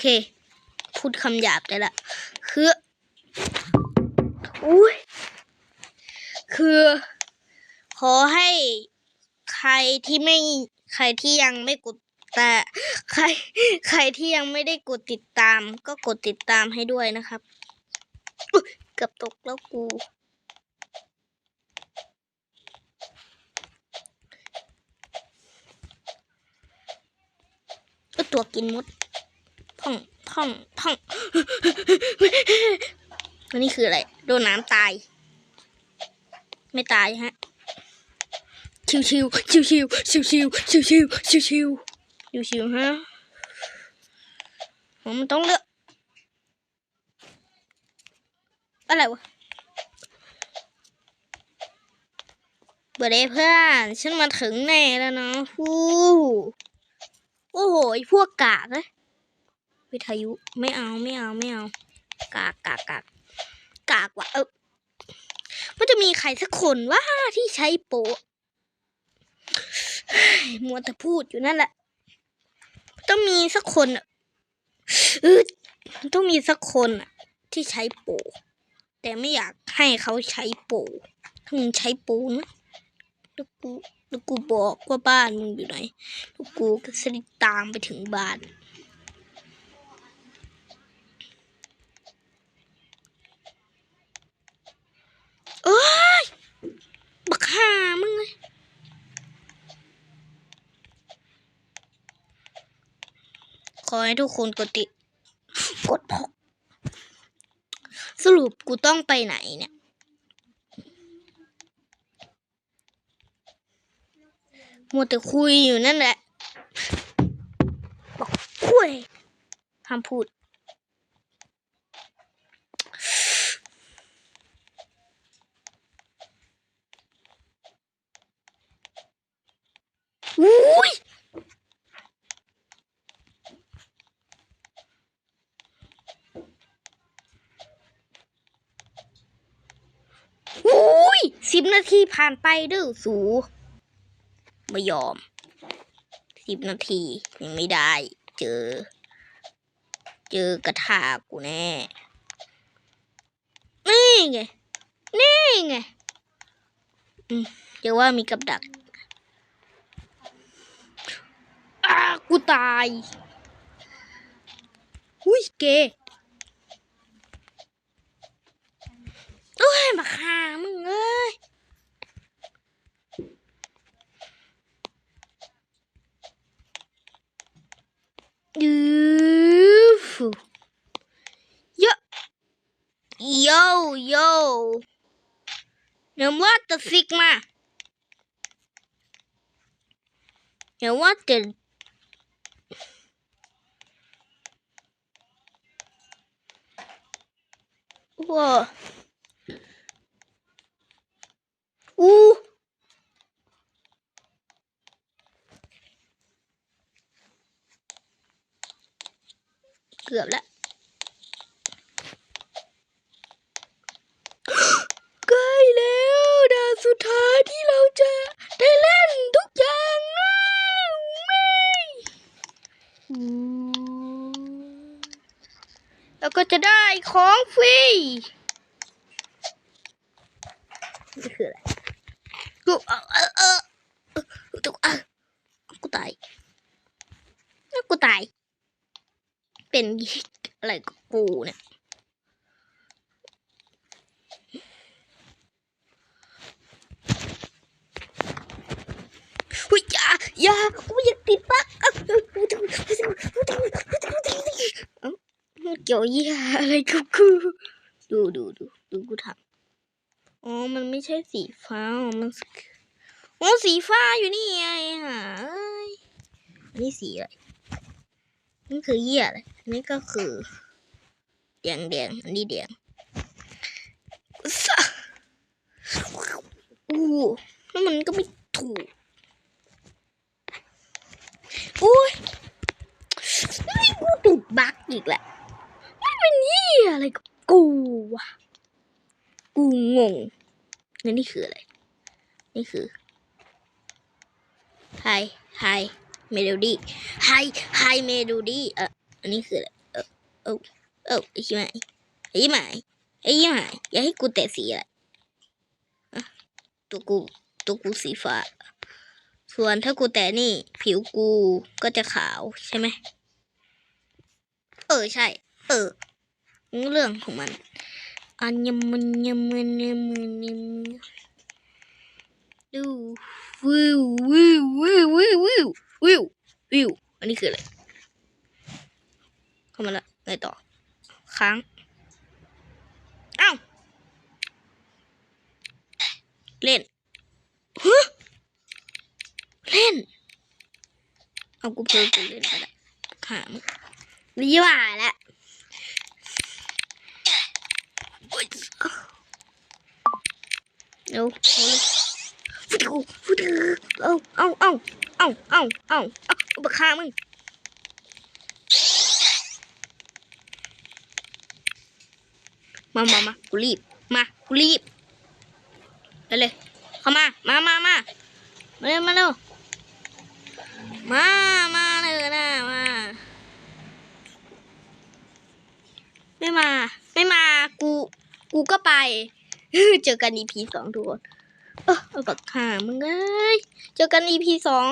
เค พูดคำหยาบได้ละคืออุ้ยคือ ขอให้ใครที่ไม่ใครที่ยังไม่กดแต่ใครใครที่ยังไม่ได้กดติดตาม ก็กดติดตามให้ด้วยนะครับเกือบตกแล้วกูก็ตัวกินมด พ่องพ่องพ่องอันนี้คืออะไร โดนน้ำตาย ไม่ตายฮะ ชิวชิวชิวชิวชิวชิวชิวชิวชิวชิวชิวชิวฮะ ผมต้องเลือก อะไรวะเบอร์เดเพื่อน ฉันมาถึงแน่แล้วนะฟูโอ้โหไอ้พวกกากเลย วิทยุไม่เอาไม่เอาไม่เอากากกากกากกากว่ะเออมันจะมีใครสักคนว่าที่ใช้โปะมัวแต่พูดอยู่นั่นแหละ ต้องมีสักคนเออต้องมีสักคนที่ใช้โปะแต่ไม่อยากให้เขาใช้โปะถ้ามึงใช้โปะนะแล้วกูแล้วกูบอกว่าบ้านมึงอยู่ไหนแล้วกูก็จะได้ตามไปถึงบ้าน เอ้ย บักห่ามึงเลยข อให้ทุกคนกดติกดพกสรุปกูต้องไปไหนเนี่ย มัวแต่คุยอยู่นั่นแหละบอกคุยห้ามพูด อุ้ย อุ้ย สิบนาทีผ่านไปเด้อสูไม่ยอมสิบนาที ยังไม่ได้ เจอ เจอกระทากูแน่ นี่ไง นี่ไงเดี๋ยวว่ามีกับดักอากูตายหุ้ยเก Yo, yo. Then what the Figma? Then what the... Whoa. Ooh. กือบแล้ว จะได้ของฟรีนี่คืออะไรกูเออเออเออเออเออกูตายกูตาย เป็นอะไรกูเนี่ยหุยอย่าอย่ากูอยากติดปลั กี่ยวยี่อะไรกับกูดูดูดูดูกูทำอ๋อ มันไม่ใช่สีฟ้า มันอ๋อสีฟ้าอยู่นี่ไงฮะเอ้ยอันนี่สีอะไรนี่คือเยี่ยอะไรนนี้ก็คือแดงแดงอันนี้แดงสะอู้แล้วมันก็ไม่ถูกอุ้ยนี่กูติดบั๊กอีกแหละ ยอะไรกับกูวะกูงงแล้วนี่คืออะไร นี่คือไฮไฮเมโลดี้ไฮไฮเมโลดี้เอออันนี้คืออะไรเออเออไอ้ชิบหายไอ้ชิบหายไอ้ชิบหายอย่าให้กูแตะสีอะไรตัวกูตัวกูสีฟ้า ส่วนถ้ากูแตะนี่ ผิวกูก็จะขาวใช่ไหมเออใช่ เออ เรื่องของมัน อันยมันยมันยมันยมันดูวิววิววิววิววิววิววิวอันนี้คืออะไรเข้ามาละไงต่อ ค้างเอ้าเล่นฮะเล่น เอากูเพลินกูเล่นไปละหามวิว่าละโอ๊ย เร็วเอาเลยฟุดกูฟุดกูเอาเอาเอาเอาเอาเอาเอาอุปคามึงมามามากูรีบ มากูรีบไปเลยเข้ามา มามามามาเร็วมาเร็วมา มาเลยนะมา ไม่มา ไม่มา กู กูก็ไป เจอกันอีพีสองทุกคน เออเอาปากหามึงเอ้ย เจอกันอีพีสอง